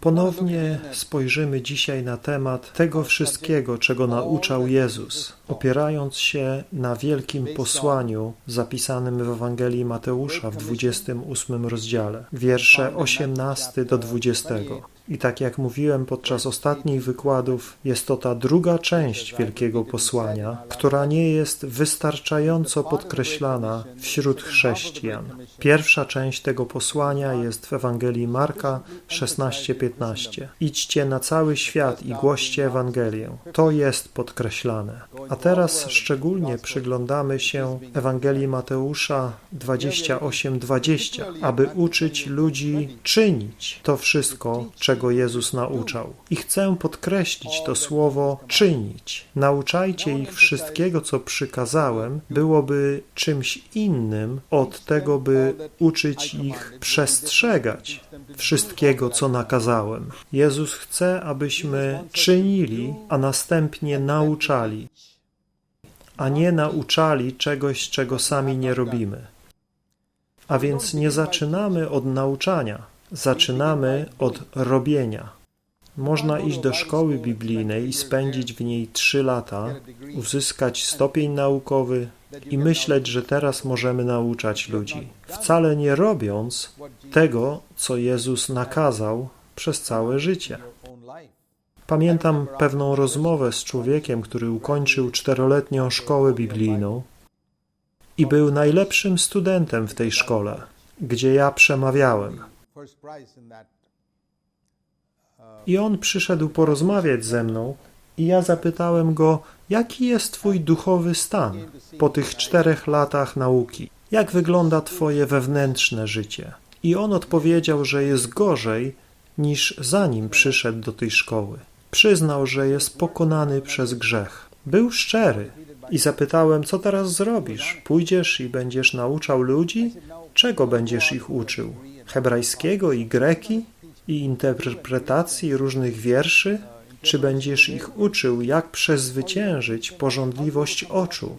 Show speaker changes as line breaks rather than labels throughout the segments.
Ponownie spojrzymy dzisiaj na temat tego wszystkiego, czego nauczał Jezus, opierając się na wielkim posłaniu zapisanym w Ewangelii Mateusza w 28 rozdziale, wiersze 18 do 20. I tak jak mówiłem podczas ostatnich wykładów, jest to ta druga część wielkiego posłania, która nie jest wystarczająco podkreślana wśród chrześcijan. Pierwsza część tego posłania jest w Ewangelii Marka 16:15. Idźcie na cały świat i głoście Ewangelię. To jest podkreślane. A teraz szczególnie przyglądamy się Ewangelii Mateusza 28:20, aby uczyć ludzi czynić to wszystko, czego czego Jezus nauczał. I chcę podkreślić to słowo czynić. Nauczajcie ich wszystkiego, co przykazałem, byłoby czymś innym od tego, by uczyć ich przestrzegać wszystkiego, co nakazałem. Jezus chce, abyśmy czynili, a następnie nauczali, a nie nauczali czegoś, czego sami nie robimy. A więc nie zaczynamy od nauczania, Zaczynamy od robienia. Można iść do szkoły biblijnej i spędzić w niej trzy lata, uzyskać stopień naukowy i myśleć, że teraz możemy nauczać ludzi, wcale nie robiąc tego, co Jezus nakazał przez całe życie. Pamiętam pewną rozmowę z człowiekiem, który ukończył czteroletnią szkołę biblijną i był najlepszym studentem w tej szkole, gdzie ja przemawiałem. I on przyszedł porozmawiać ze mną, i ja zapytałem go, jaki jest Twój duchowy stan po tych czterech latach nauki? Jak wygląda Twoje wewnętrzne życie? I on odpowiedział, że jest gorzej niż zanim przyszedł do tej szkoły. Przyznał, że jest pokonany przez grzech. Był szczery i zapytałem, co teraz zrobisz? Pójdziesz i będziesz nauczał ludzi? Czego będziesz ich uczył? Hebrajskiego i greki i interpretacji różnych wierszy? Czy będziesz ich uczył, jak przezwyciężyć porządliwość oczu?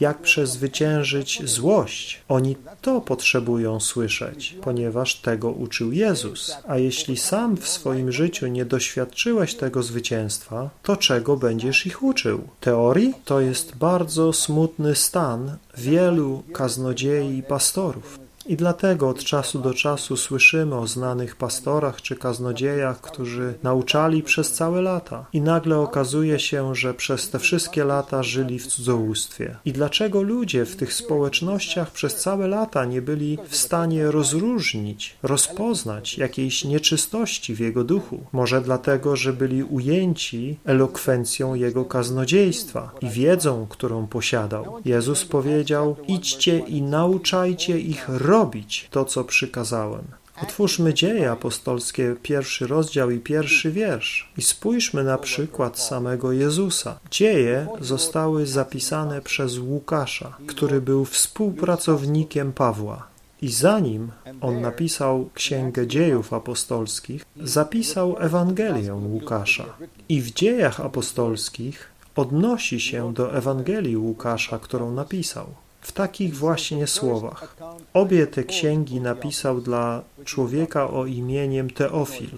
Jak przezwyciężyć złość? Oni to potrzebują słyszeć, ponieważ tego uczył Jezus. A jeśli sam w swoim życiu nie doświadczyłeś tego zwycięstwa, to czego będziesz ich uczył? Teorii? To jest bardzo smutny stan wielu kaznodziei i pastorów. I dlatego od czasu do czasu słyszymy o znanych pastorach czy kaznodziejach, którzy nauczali przez całe lata i nagle okazuje się, że przez te wszystkie lata żyli w cudzołóstwie. I dlaczego ludzie w tych społecznościach przez całe lata nie byli w stanie rozróżnić, rozpoznać jakiejś nieczystości w jego duchu? Może dlatego, że byli ujęci elokwencją jego kaznodziejstwa i wiedzą, którą posiadał. Jezus powiedział: Idźcie i nauczajcie ich robić to, co przykazałem. Otwórzmy Dzieje Apostolskie, pierwszy rozdział i pierwszy wiersz i spójrzmy na przykład samego Jezusa. Dzieje zostały zapisane przez Łukasza, który był współpracownikiem Pawła. I zanim on napisał Księgę Dziejów Apostolskich, zapisał Ewangelię Łukasza. I w Dziejach Apostolskich odnosi się do Ewangelii Łukasza, którą napisał w takich właśnie słowach. Obie te księgi napisał dla człowieka o imieniem Teofil.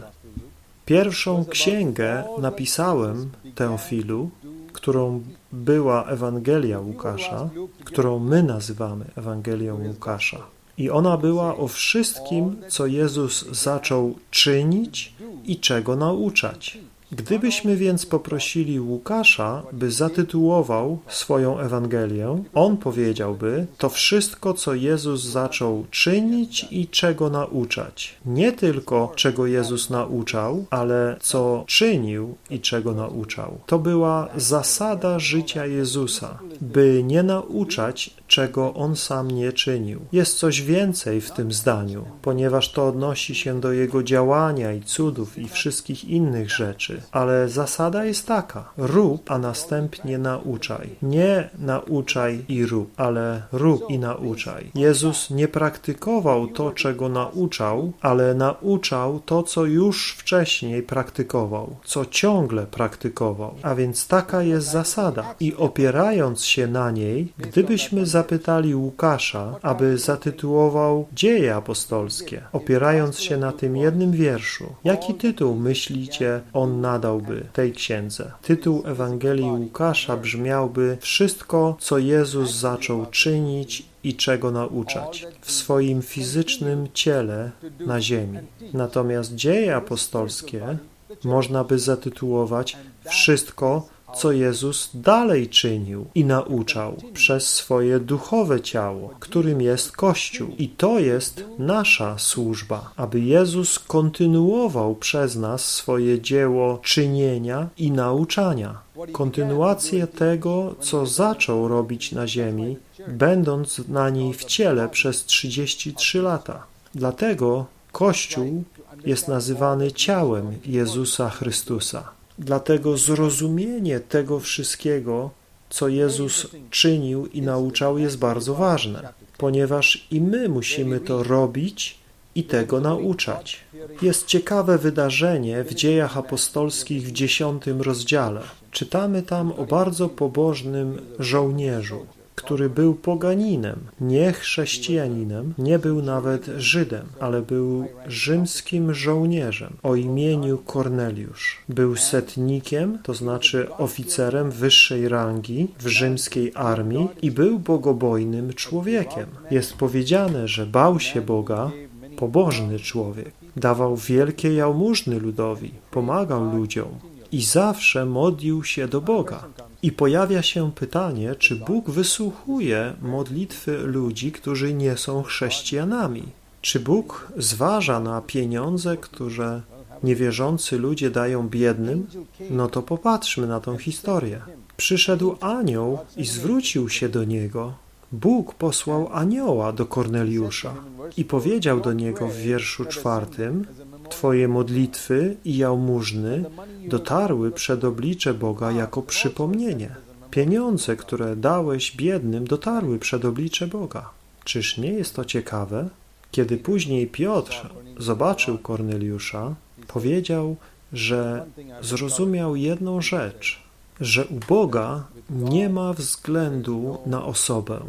Pierwszą księgę napisałem Teofilu, którą była Ewangelia Łukasza, którą my nazywamy Ewangelią Łukasza. I ona była o wszystkim, co Jezus zaczął czynić i czego nauczać. Gdybyśmy więc poprosili Łukasza, by zatytułował swoją Ewangelię, on powiedziałby to wszystko, co Jezus zaczął czynić i czego nauczać. Nie tylko czego Jezus nauczał, ale co czynił i czego nauczał. To była zasada życia Jezusa, by nie nauczać, czego on sam nie czynił. Jest coś więcej w tym zdaniu, ponieważ to odnosi się do jego działania i cudów i wszystkich innych rzeczy ale zasada jest taka: rób, a następnie nauczaj. Nie nauczaj i rób, ale rób i nauczaj. Jezus nie praktykował to, czego nauczał, ale nauczał to, co już wcześniej praktykował, co ciągle praktykował. A więc taka jest zasada. I opierając się na niej, gdybyśmy zapytali Łukasza, aby zatytułował Dzieje apostolskie, opierając się na tym jednym wierszu, jaki tytuł myślicie on nadałby tej księdze? Tytuł Ewangelii Łukasza brzmiałby Wszystko, co Jezus zaczął czynić i czego nauczać w swoim fizycznym ciele na ziemi. Natomiast dzieje apostolskie można by zatytułować Wszystko, co Jezus dalej czynił i nauczał przez swoje duchowe ciało, którym jest Kościół. I to jest nasza służba, aby Jezus kontynuował przez nas swoje dzieło czynienia i nauczania. Kontynuację tego, co zaczął robić na ziemi, będąc na niej w ciele przez 33 lata. Dlatego Kościół jest nazywany ciałem Jezusa Chrystusa. Dlatego zrozumienie tego wszystkiego, co Jezus czynił i nauczał, jest bardzo ważne, ponieważ i my musimy to robić i tego nauczać. Jest ciekawe wydarzenie w dziejach apostolskich w dziesiątym rozdziale. Czytamy tam o bardzo pobożnym żołnierzu, który był poganinem, nie chrześcijaninem, nie był nawet Żydem, ale był rzymskim żołnierzem o imieniu Korneliusz. Był setnikiem, to znaczy oficerem wyższej rangi w rzymskiej armii i był bogobojnym człowiekiem. Jest powiedziane, że bał się Boga, pobożny człowiek. Dawał wielkie jałmużny ludowi, pomagał ludziom i zawsze modlił się do Boga. I pojawia się pytanie, czy Bóg wysłuchuje modlitwy ludzi, którzy nie są chrześcijanami? Czy Bóg zważa na pieniądze, które niewierzący ludzie dają biednym? No to popatrzmy na tą historię. Przyszedł anioł i zwrócił się do niego. Bóg posłał anioła do Korneliusza i powiedział do niego w wierszu czwartym Twoje modlitwy i jałmużny dotarły przed oblicze Boga jako przypomnienie. Pieniądze, które dałeś biednym, dotarły przed oblicze Boga. Czyż nie jest to ciekawe? Kiedy później Piotr zobaczył Korneliusza, powiedział, że zrozumiał jedną rzecz, że u Boga nie ma względu na osobę.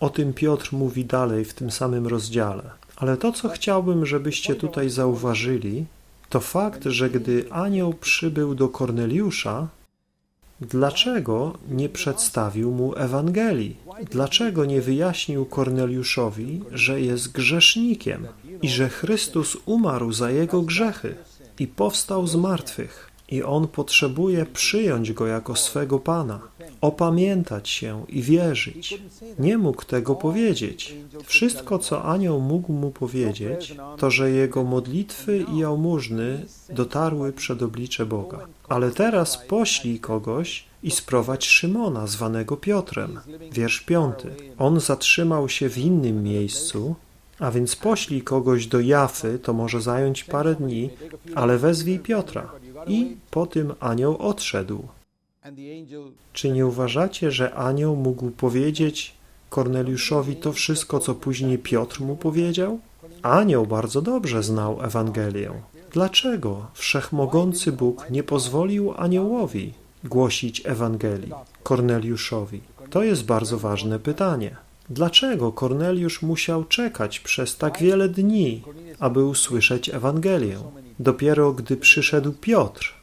O tym Piotr mówi dalej w tym samym rozdziale. Ale to, co chciałbym, żebyście tutaj zauważyli, to fakt, że gdy anioł przybył do Korneliusza, dlaczego nie przedstawił mu Ewangelii? Dlaczego nie wyjaśnił Korneliuszowi, że jest grzesznikiem i że Chrystus umarł za jego grzechy i powstał z martwych? I on potrzebuje przyjąć go jako swego Pana, opamiętać się i wierzyć. Nie mógł tego powiedzieć. Wszystko, co anioł mógł mu powiedzieć, to, że jego modlitwy i jałmużny dotarły przed oblicze Boga. Ale teraz poślij kogoś i sprowadź Szymona, zwanego Piotrem. Wiersz piąty. On zatrzymał się w innym miejscu, a więc poślij kogoś do Jafy, to może zająć parę dni, ale wezwij Piotra. I po tym anioł odszedł. Czy nie uważacie, że anioł mógł powiedzieć Korneliuszowi to wszystko, co później Piotr mu powiedział? Anioł bardzo dobrze znał Ewangelię. Dlaczego wszechmogący Bóg nie pozwolił aniołowi głosić Ewangelii Korneliuszowi? To jest bardzo ważne pytanie. Dlaczego Korneliusz musiał czekać przez tak wiele dni, aby usłyszeć Ewangelię? Dopiero gdy przyszedł Piotr,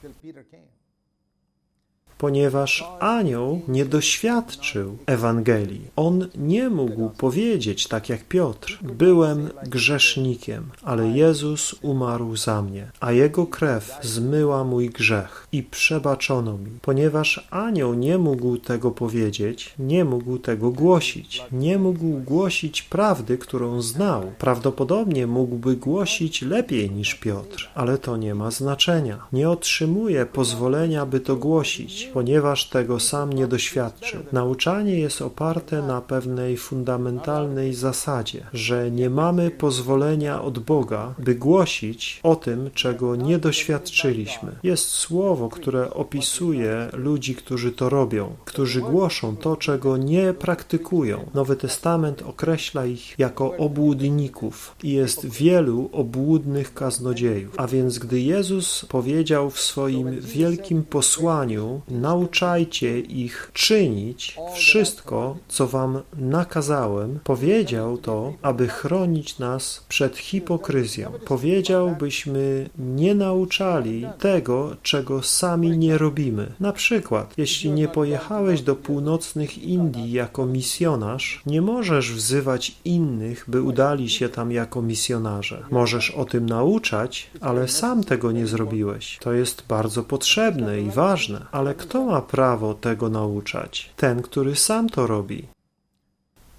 ponieważ anioł nie doświadczył Ewangelii. On nie mógł powiedzieć, tak jak Piotr, byłem grzesznikiem, ale Jezus umarł za mnie, a Jego krew zmyła mój grzech i przebaczono mi. Ponieważ anioł nie mógł tego powiedzieć, nie mógł tego głosić, nie mógł głosić prawdy, którą znał. Prawdopodobnie mógłby głosić lepiej niż Piotr, ale to nie ma znaczenia. Nie otrzymuje pozwolenia, by to głosić ponieważ tego sam nie doświadczył. Nauczanie jest oparte na pewnej fundamentalnej zasadzie, że nie mamy pozwolenia od Boga, by głosić o tym, czego nie doświadczyliśmy. Jest słowo, które opisuje ludzi, którzy to robią, którzy głoszą to, czego nie praktykują. Nowy Testament określa ich jako obłudników i jest wielu obłudnych kaznodziejów. A więc gdy Jezus powiedział w swoim wielkim posłaniu, nauczajcie ich czynić wszystko, co wam nakazałem, powiedział to, aby chronić nas przed hipokryzją. Powiedział, byśmy nie nauczali tego, czego sami nie robimy. Na przykład, jeśli nie pojechałeś do północnych Indii jako misjonarz, nie możesz wzywać innych, by udali się tam jako misjonarze. Możesz o tym nauczać, ale sam tego nie zrobiłeś. To jest bardzo potrzebne i ważne, ale kto ma prawo tego nauczać? Ten, który sam to robi.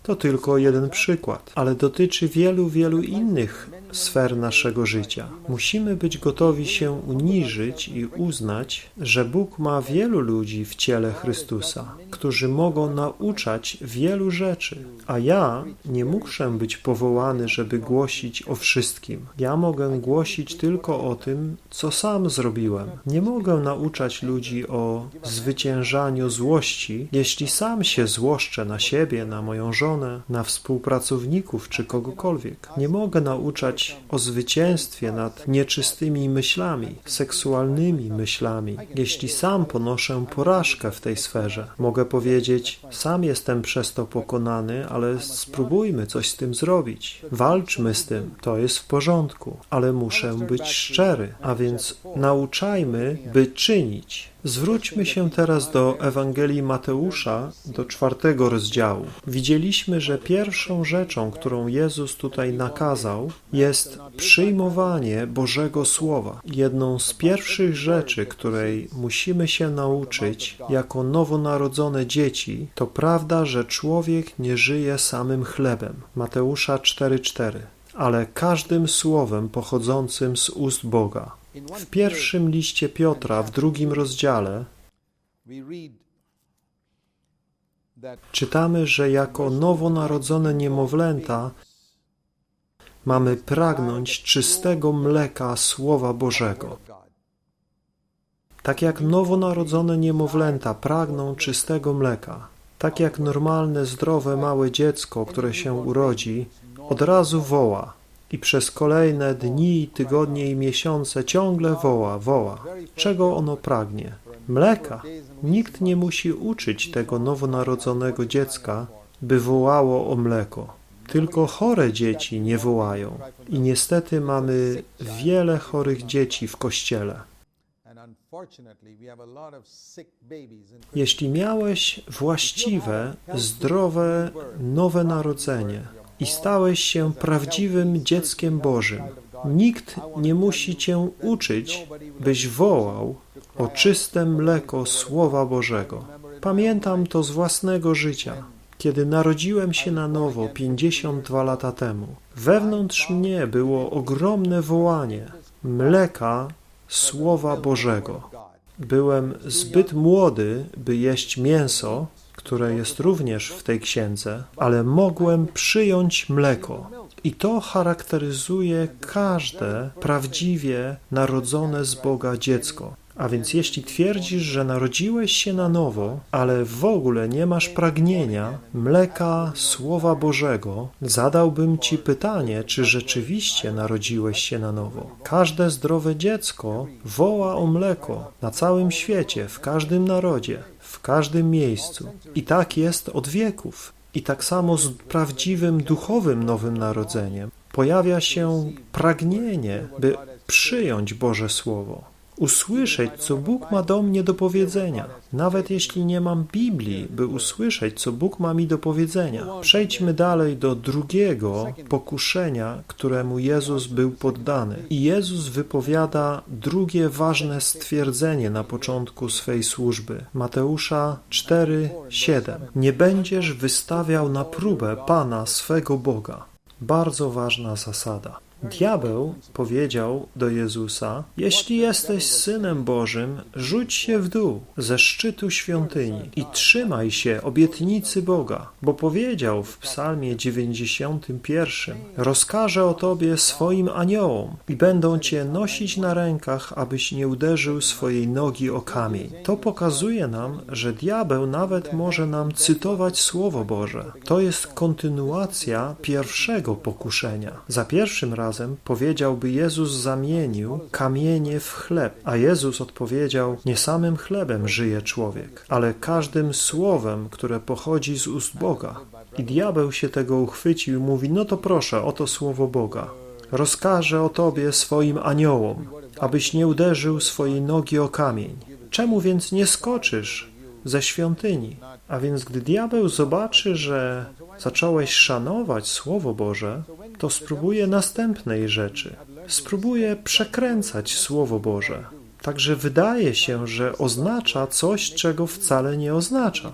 To tylko jeden przykład, ale dotyczy wielu, wielu innych sfer naszego życia. Musimy być gotowi się uniżyć i uznać, że Bóg ma wielu ludzi w ciele Chrystusa, którzy mogą nauczać wielu rzeczy, a ja nie muszę być powołany, żeby głosić o wszystkim. Ja mogę głosić tylko o tym, co sam zrobiłem. Nie mogę nauczać ludzi o zwyciężaniu złości, jeśli sam się złoszczę na siebie, na moją żonę, na współpracowników czy kogokolwiek. Nie mogę nauczać o zwycięstwie nad nieczystymi myślami, seksualnymi myślami, jeśli sam ponoszę porażkę w tej sferze. Mogę powiedzieć, sam jestem przez to pokonany, ale spróbujmy coś z tym zrobić. Walczmy z tym, to jest w porządku, ale muszę być szczery, a więc nauczajmy, by czynić. Zwróćmy się teraz do Ewangelii Mateusza, do czwartego rozdziału. Widzieliśmy, że pierwszą rzeczą, którą Jezus tutaj nakazał, jest przyjmowanie Bożego Słowa. Jedną z pierwszych rzeczy, której musimy się nauczyć jako nowonarodzone dzieci, to prawda, że człowiek nie żyje samym chlebem. Mateusza 4:4 ale każdym słowem pochodzącym z ust Boga. W pierwszym liście Piotra, w drugim rozdziale, czytamy, że jako nowonarodzone niemowlęta mamy pragnąć czystego mleka Słowa Bożego. Tak jak nowonarodzone niemowlęta pragną czystego mleka, tak jak normalne, zdrowe, małe dziecko, które się urodzi, od razu woła i przez kolejne dni, tygodnie i miesiące ciągle woła, woła. Czego ono pragnie? Mleka. Nikt nie musi uczyć tego nowonarodzonego dziecka, by wołało o mleko. Tylko chore dzieci nie wołają. I niestety mamy wiele chorych dzieci w kościele. Jeśli miałeś właściwe, zdrowe, nowe narodzenie i stałeś się prawdziwym dzieckiem Bożym, nikt nie musi cię uczyć, byś wołał o czyste mleko Słowa Bożego. Pamiętam to z własnego życia. Kiedy narodziłem się na nowo 52 lata temu, wewnątrz mnie było ogromne wołanie mleka Słowa Bożego. Byłem zbyt młody, by jeść mięso, które jest również w tej księdze, ale mogłem przyjąć mleko. I to charakteryzuje każde prawdziwie narodzone z Boga dziecko. A więc jeśli twierdzisz, że narodziłeś się na nowo, ale w ogóle nie masz pragnienia mleka Słowa Bożego, zadałbym ci pytanie, czy rzeczywiście narodziłeś się na nowo. Każde zdrowe dziecko woła o mleko na całym świecie, w każdym narodzie, każdym miejscu. I tak jest od wieków. I tak samo z prawdziwym duchowym Nowym Narodzeniem pojawia się pragnienie, by przyjąć Boże Słowo usłyszeć, co Bóg ma do mnie do powiedzenia. Nawet jeśli nie mam Biblii, by usłyszeć, co Bóg ma mi do powiedzenia. Przejdźmy dalej do drugiego pokuszenia, któremu Jezus był poddany. I Jezus wypowiada drugie ważne stwierdzenie na początku swej służby. Mateusza 4:7. Nie będziesz wystawiał na próbę Pana swego Boga. Bardzo ważna zasada. Diabeł powiedział do Jezusa: Jeśli jesteś synem Bożym, rzuć się w dół ze szczytu świątyni i trzymaj się obietnicy Boga, bo powiedział w Psalmie 91: Rozkażę o tobie swoim aniołom i będą cię nosić na rękach, abyś nie uderzył swojej nogi o kamień. To pokazuje nam, że diabeł nawet może nam cytować Słowo Boże. To jest kontynuacja pierwszego pokuszenia. Za pierwszym razem powiedziałby Jezus zamienił kamienie w chleb, a Jezus odpowiedział: Nie samym chlebem żyje człowiek, ale każdym słowem, które pochodzi z ust Boga. I diabeł się tego uchwycił i mówi: No to proszę, oto słowo Boga. Rozkażę o tobie swoim aniołom, abyś nie uderzył swojej nogi o kamień. Czemu więc nie skoczysz ze świątyni? A więc gdy diabeł zobaczy, że zacząłeś szanować Słowo Boże, to spróbuje następnej rzeczy. Spróbuje przekręcać Słowo Boże. Także wydaje się, że oznacza coś, czego wcale nie oznacza.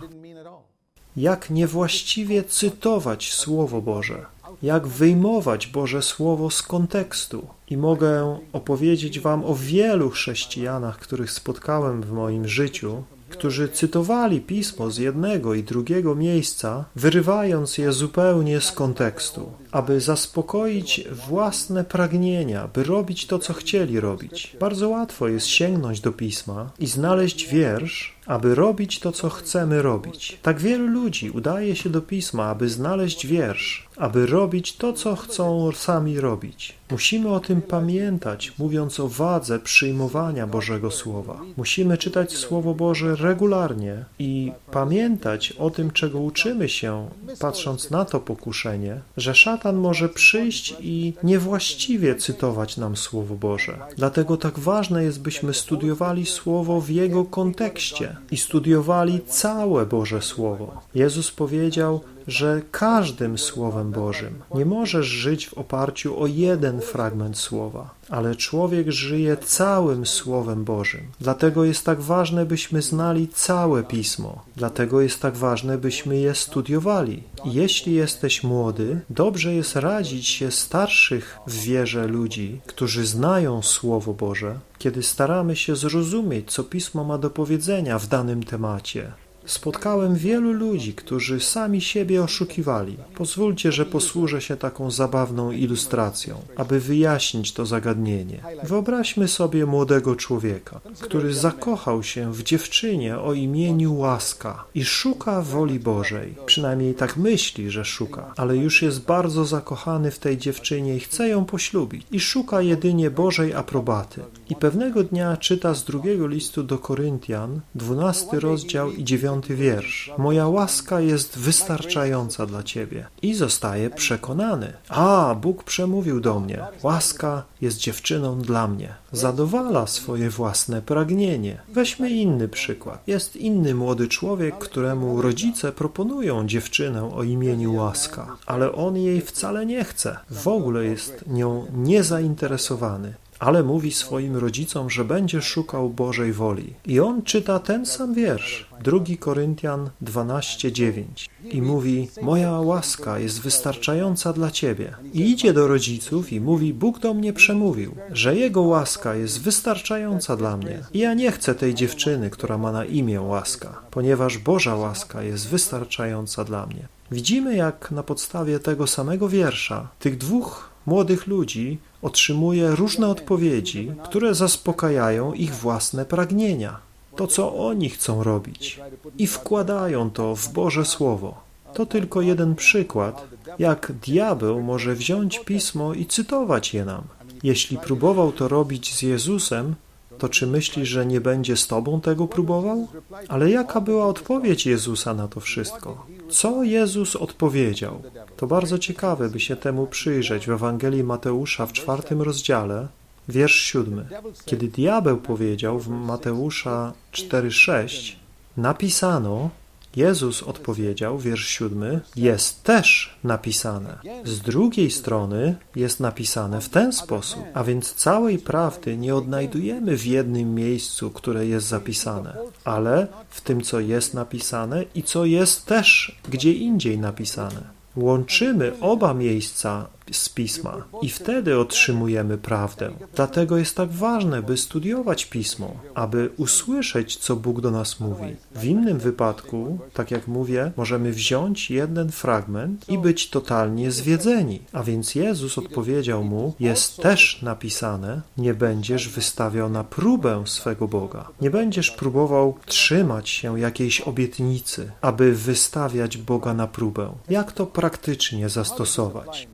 Jak niewłaściwie cytować Słowo Boże, jak wyjmować Boże Słowo z kontekstu. I mogę opowiedzieć Wam o wielu chrześcijanach, których spotkałem w moim życiu, którzy cytowali pismo z jednego i drugiego miejsca, wyrywając je zupełnie z kontekstu, aby zaspokoić własne pragnienia, by robić to, co chcieli robić. Bardzo łatwo jest sięgnąć do pisma i znaleźć wiersz, aby robić to, co chcemy robić. Tak wielu ludzi udaje się do pisma, aby znaleźć wiersz, aby robić to, co chcą sami robić. Musimy o tym pamiętać, mówiąc o wadze przyjmowania Bożego Słowa. Musimy czytać Słowo Boże regularnie i pamiętać o tym, czego uczymy się, patrząc na to pokuszenie, że szatan może przyjść i niewłaściwie cytować nam Słowo Boże. Dlatego tak ważne jest, byśmy studiowali Słowo w jego kontekście i studiowali całe Boże Słowo. Jezus powiedział, że każdym Słowem Bożym nie możesz żyć w oparciu o jeden fragment Słowa, ale człowiek żyje całym Słowem Bożym. Dlatego jest tak ważne, byśmy znali całe Pismo. Dlatego jest tak ważne, byśmy je studiowali. Jeśli jesteś młody, dobrze jest radzić się starszych w wierze ludzi, którzy znają Słowo Boże, kiedy staramy się zrozumieć, co Pismo ma do powiedzenia w danym temacie. Spotkałem wielu ludzi, którzy sami siebie oszukiwali. Pozwólcie, że posłużę się taką zabawną ilustracją, aby wyjaśnić to zagadnienie. Wyobraźmy sobie młodego człowieka, który zakochał się w dziewczynie o imieniu Łaska i szuka woli Bożej. Przynajmniej tak myśli, że szuka, ale już jest bardzo zakochany w tej dziewczynie i chce ją poślubić. I szuka jedynie Bożej aprobaty. I pewnego dnia czyta z drugiego listu do Koryntian, dwunasty rozdział i dziewiąty dziewiąty wiersz. Moja łaska jest wystarczająca dla Ciebie. I zostaje przekonany. A, Bóg przemówił do mnie. Łaska jest dziewczyną dla mnie. Zadowala swoje własne pragnienie. Weźmy inny przykład. Jest inny młody człowiek, któremu rodzice proponują dziewczynę o imieniu Łaska, ale on jej wcale nie chce. W ogóle jest nią niezainteresowany ale mówi swoim rodzicom, że będzie szukał Bożej woli. I on czyta ten sam wiersz, 2 Koryntian 12:9 i mówi: Moja łaska jest wystarczająca dla ciebie. I idzie do rodziców i mówi: Bóg do mnie przemówił, że jego łaska jest wystarczająca dla mnie. I ja nie chcę tej dziewczyny, która ma na imię łaska, ponieważ Boża łaska jest wystarczająca dla mnie. Widzimy, jak na podstawie tego samego wiersza tych dwóch młodych ludzi otrzymuje różne odpowiedzi, które zaspokajają ich własne pragnienia, to co oni chcą robić i wkładają to w Boże Słowo. To tylko jeden przykład, jak diabeł może wziąć pismo i cytować je nam. Jeśli próbował to robić z Jezusem, to czy myślisz, że nie będzie z tobą tego próbował? Ale jaka była odpowiedź Jezusa na to wszystko? Co Jezus odpowiedział? To bardzo ciekawe, by się temu przyjrzeć w Ewangelii Mateusza w czwartym rozdziale, wiersz siódmy. Kiedy diabeł powiedział w Mateusza 4,6 napisano, Jezus odpowiedział, wiersz siódmy, jest też napisane. Z drugiej strony jest napisane w ten sposób, a więc całej prawdy nie odnajdujemy w jednym miejscu, które jest zapisane, ale w tym, co jest napisane i co jest też gdzie indziej napisane. Łączymy oba miejsca z pisma i wtedy otrzymujemy prawdę. Dlatego jest tak ważne, by studiować pismo, aby usłyszeć, co Bóg do nas mówi. W innym wypadku, tak jak mówię, możemy wziąć jeden fragment i być totalnie zwiedzeni. A więc Jezus odpowiedział mu: Jest też napisane: Nie będziesz wystawiał na próbę swego Boga. Nie będziesz próbował trzymać się jakiejś obietnicy, aby wystawiać Boga na próbę. Jak to praktycznie zastosować?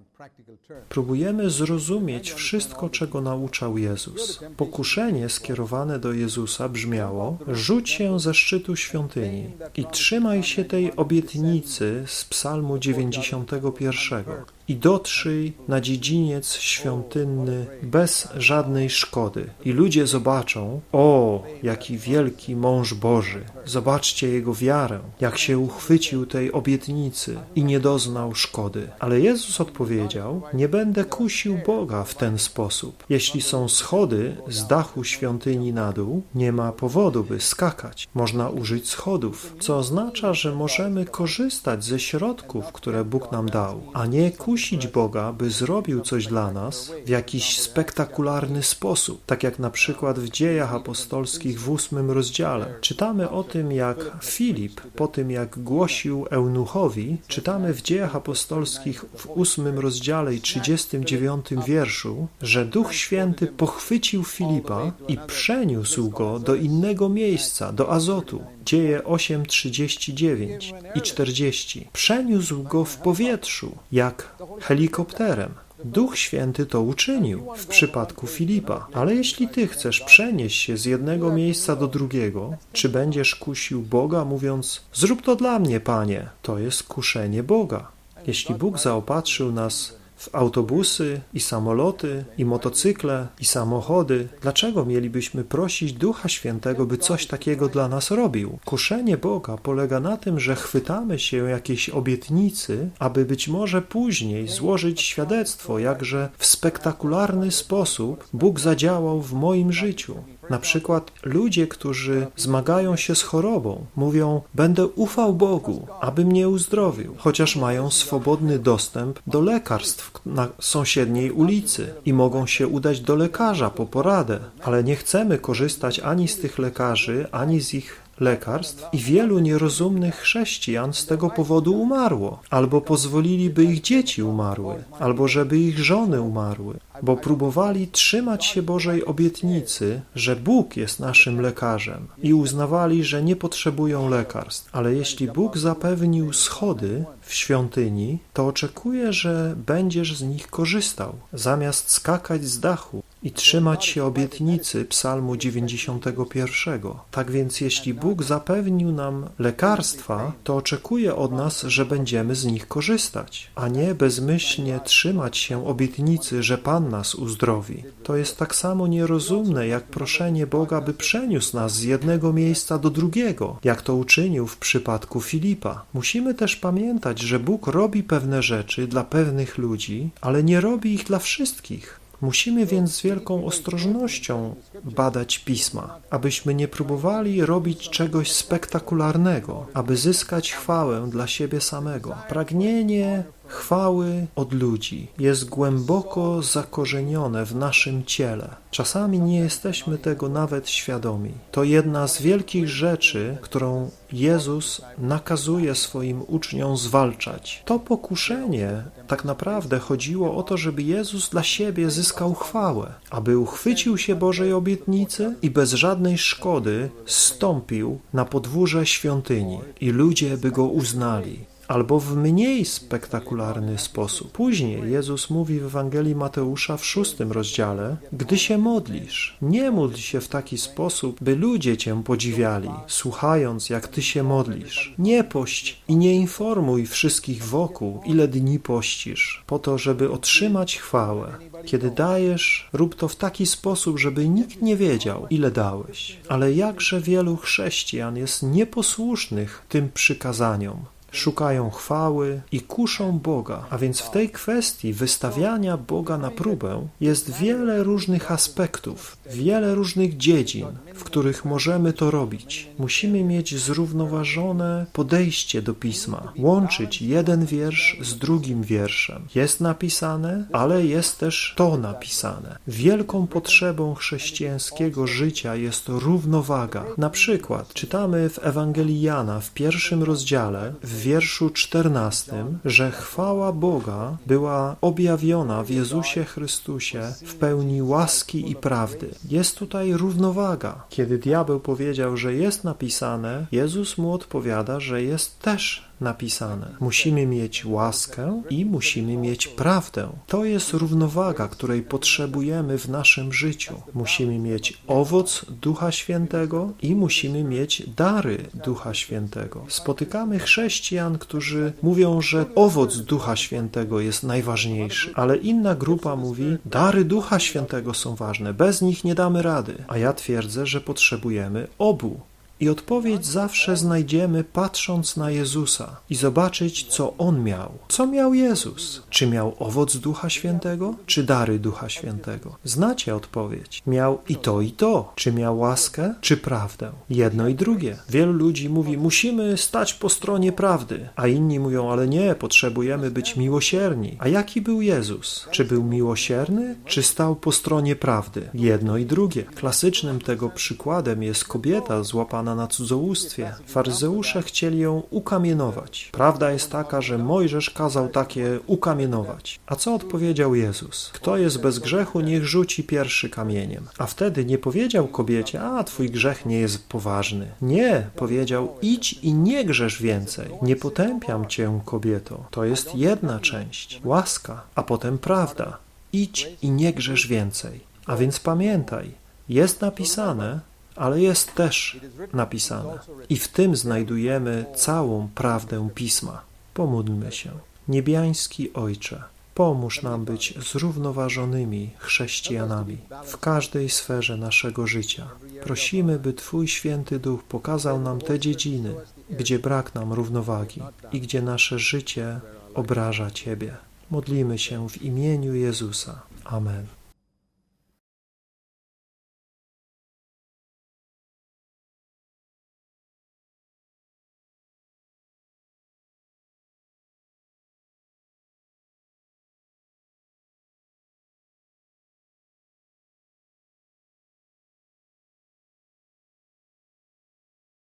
Próbujemy zrozumieć wszystko, czego nauczał Jezus. Pokuszenie skierowane do Jezusa brzmiało: rzuć się ze szczytu świątyni i trzymaj się tej obietnicy z Psalmu 91 i dotrzyj na dziedziniec świątynny bez żadnej szkody. I ludzie zobaczą, o, jaki wielki mąż Boży. Zobaczcie jego wiarę, jak się uchwycił tej obietnicy i nie doznał szkody. Ale Jezus odpowiedział, nie będę kusił Boga w ten sposób. Jeśli są schody z dachu świątyni na dół, nie ma powodu, by skakać. Można użyć schodów, co oznacza, że możemy korzystać ze środków, które Bóg nam dał, a nie kusić kusić Boga, by zrobił coś dla nas w jakiś spektakularny sposób, tak jak na przykład w dziejach apostolskich w ósmym rozdziale. Czytamy o tym, jak Filip, po tym jak głosił eunuchowi, czytamy w dziejach apostolskich w ósmym rozdziale i trzydziestym dziewiątym wierszu, że Duch Święty pochwycił Filipa i przeniósł go do innego miejsca, do Azotu. Dzieje 8, 39 i 40. Przeniósł go w powietrzu, jak helikopterem. Duch Święty to uczynił w przypadku Filipa. Ale jeśli ty chcesz przenieść się z jednego miejsca do drugiego, czy będziesz kusił Boga, mówiąc: Zrób to dla mnie, panie? To jest kuszenie Boga. Jeśli Bóg zaopatrzył nas w autobusy i samoloty i motocykle i samochody, dlaczego mielibyśmy prosić Ducha Świętego, by coś takiego dla nas robił? Kuszenie Boga polega na tym, że chwytamy się jakiejś obietnicy, aby być może później złożyć świadectwo, jakże w spektakularny sposób Bóg zadziałał w moim życiu. Na przykład ludzie, którzy zmagają się z chorobą, mówią: Będę ufał Bogu, aby mnie uzdrowił, chociaż mają swobodny dostęp do lekarstw na sąsiedniej ulicy i mogą się udać do lekarza po poradę, ale nie chcemy korzystać ani z tych lekarzy, ani z ich lekarstw i wielu nierozumnych chrześcijan z tego powodu umarło, albo pozwolili, by ich dzieci umarły, albo żeby ich żony umarły, bo próbowali trzymać się Bożej obietnicy, że Bóg jest naszym lekarzem i uznawali, że nie potrzebują lekarstw. Ale jeśli Bóg zapewnił schody w świątyni, to oczekuje, że będziesz z nich korzystał, zamiast skakać z dachu i trzymać się obietnicy Psalmu 91. Tak więc, jeśli Bóg zapewnił nam lekarstwa, to oczekuje od nas, że będziemy z nich korzystać, a nie bezmyślnie trzymać się obietnicy, że Pan nas uzdrowi. To jest tak samo nierozumne, jak proszenie Boga, by przeniósł nas z jednego miejsca do drugiego, jak to uczynił w przypadku Filipa. Musimy też pamiętać, że Bóg robi pewne rzeczy dla pewnych ludzi, ale nie robi ich dla wszystkich. Musimy więc z wielką ostrożnością badać pisma, abyśmy nie próbowali robić czegoś spektakularnego, aby zyskać chwałę dla siebie samego. Pragnienie chwały od ludzi jest głęboko zakorzenione w naszym ciele. Czasami nie jesteśmy tego nawet świadomi. To jedna z wielkich rzeczy, którą Jezus nakazuje swoim uczniom zwalczać. To pokuszenie tak naprawdę chodziło o to, żeby Jezus dla siebie zyskał chwałę, aby uchwycił się Bożej obietnicy i bez żadnej szkody stąpił na podwórze świątyni i ludzie by go uznali albo w mniej spektakularny sposób. Później Jezus mówi w Ewangelii Mateusza w szóstym rozdziale: Gdy się modlisz, nie módl się w taki sposób, by ludzie cię podziwiali, słuchając, jak ty się modlisz. Nie pość i nie informuj wszystkich wokół, ile dni pościsz, po to, żeby otrzymać chwałę. Kiedy dajesz, rób to w taki sposób, żeby nikt nie wiedział, ile dałeś. Ale jakże wielu chrześcijan jest nieposłusznych tym przykazaniom szukają chwały i kuszą Boga. A więc w tej kwestii wystawiania Boga na próbę jest wiele różnych aspektów, wiele różnych dziedzin, w których możemy to robić. Musimy mieć zrównoważone podejście do pisma, łączyć jeden wiersz z drugim wierszem. Jest napisane, ale jest też to napisane. Wielką potrzebą chrześcijańskiego życia jest równowaga. Na przykład czytamy w Ewangelii Jana w pierwszym rozdziale, w wierszu czternastym, że chwała Boga była objawiona w Jezusie Chrystusie w pełni łaski i prawdy. Jest tutaj równowaga. Kiedy diabeł powiedział, że jest napisane, Jezus mu odpowiada, że jest też napisane. Musimy mieć łaskę i musimy mieć prawdę. To jest równowaga, której potrzebujemy w naszym życiu. Musimy mieć owoc Ducha Świętego i musimy mieć dary Ducha Świętego. Spotykamy chrześcijan, którzy mówią, że owoc Ducha Świętego jest najważniejszy, ale inna grupa mówi, dary Ducha Świętego są ważne, bez nich nie damy rady. A ja twierdzę, że potrzebujemy obu. I odpowiedź zawsze znajdziemy patrząc na Jezusa i zobaczyć, co On miał. Co miał Jezus? Czy miał owoc Ducha Świętego, czy dary Ducha Świętego? Znacie odpowiedź. Miał i to, i to. Czy miał łaskę, czy prawdę? Jedno i drugie. Wielu ludzi mówi, musimy stać po stronie prawdy, a inni mówią, ale nie, potrzebujemy być miłosierni. A jaki był Jezus? Czy był miłosierny, czy stał po stronie prawdy? Jedno i drugie. Klasycznym tego przykładem jest kobieta złapana na cudzołóstwie. Faryzeusze chcieli ją ukamienować. Prawda jest taka, że Mojżesz kazał takie ukamienować. A co odpowiedział Jezus? Kto jest bez grzechu, niech rzuci pierwszy kamieniem. A wtedy nie powiedział kobiecie, a twój grzech nie jest poważny. Nie, powiedział, idź i nie grzesz więcej. Nie potępiam cię, kobieto. To jest jedna część, łaska, a potem prawda. Idź i nie grzesz więcej. A więc pamiętaj, jest napisane, ale jest też napisane. I w tym znajdujemy całą prawdę Pisma. Pomódlmy się. Niebiański Ojcze, pomóż nam być zrównoważonymi chrześcijanami w każdej sferze naszego życia. Prosimy, by Twój Święty Duch pokazał nam te dziedziny, gdzie brak nam równowagi i gdzie nasze życie obraża Ciebie. Modlimy się w imieniu Jezusa. Amen.